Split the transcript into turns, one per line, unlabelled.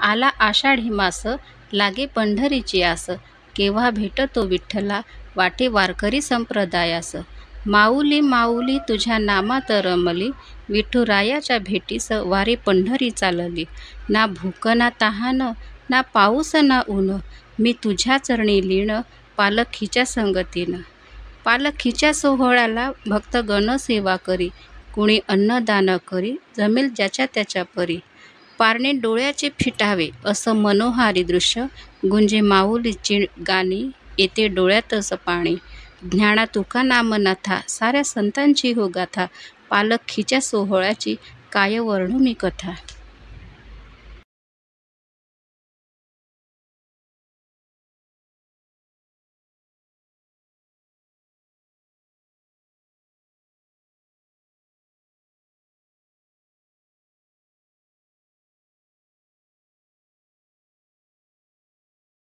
आला आषाढी मास लागे पंढरीची आस. केव्हा भेटतो विठ्ठला वाटे वारकरी संप्रदायास. माऊली माऊली तुझ्या नामात रमली विठुरायाच्या भेटीस वारी पंढरी चालली. ना भूक ना तहान ना पाऊस ना ऊन मी तुझ्या चरणी लीण पालखीच्या संगतीनं. पालखीच्या सोहळ्याला भक्त गणसेवा करी कुणी अन्नदान करी जमेल ज्याच्या त्याच्या परी. पारणे डोळ्याचे फिटावे असं मनोहारी दृश्य गुंजे माऊलीची गाणी येते डोळ्यातच पाणी. ज्ञाना तुका नामनाथा साऱ्या संतांची हो गाथा पालखीच्या सोहळ्याची काय वर्णू मी कथा.